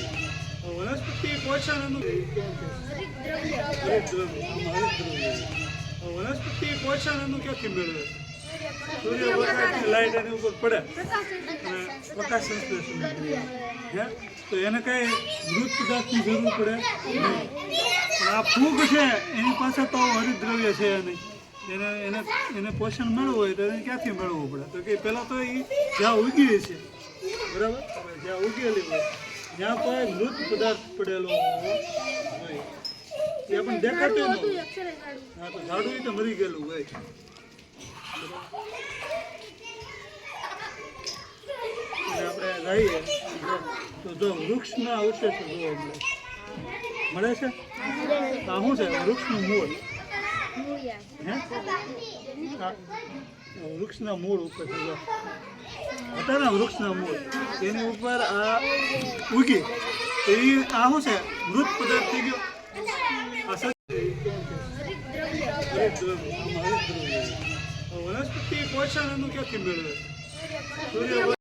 વનસ્પતિ પોષણ અનુ હરિતદ્રવ્ય હરિતદ્રવ્ય આમાં હરિતદ્રવ્ય વનસ્પતિ પોષણ અનુ ક્યાંથી મેળવે સૂર્યપ્રકાશની લાઈટ એની ઉપર પડે અને પ્રકાશ હે તો એને કઈ મૃત પદાર્થની જરૂર પડે આ ફૂગ છે. એની પાસે તો હરિદ્રવ્ય છે નહીં એને એને એને પોષણ મળવું હોય તો એને ક્યાંથી મેળવવું પડે? તો કે પહેલાં તો એ જ્યાં ઉગી છે, બરાબર? જ્યાં ઉગેલી હોય જ્યાં કોઈ મૃત પદાર્થ પડેલો હોય. એ આપણને દેખાતું હા, તો ઝાડું એ તો મરી ગયેલું હોય. આપણે રહીએ તો જો વૃક્ષના અવશેષો જોવા મળે. છે? આ શું છે? વૃક્ષનું મૂળ. વૃક્ષના મૂળ ઉપર છે હતા ને વૃક્ષના મૂળ. એની ઉપર આ ઉગી. તો એ આ શું છે? મૃત પદાર્થ થઈ ગયો. વનસ્પતિ પોષણ એનું ક્યાંથી મેળવે? સૂર્ય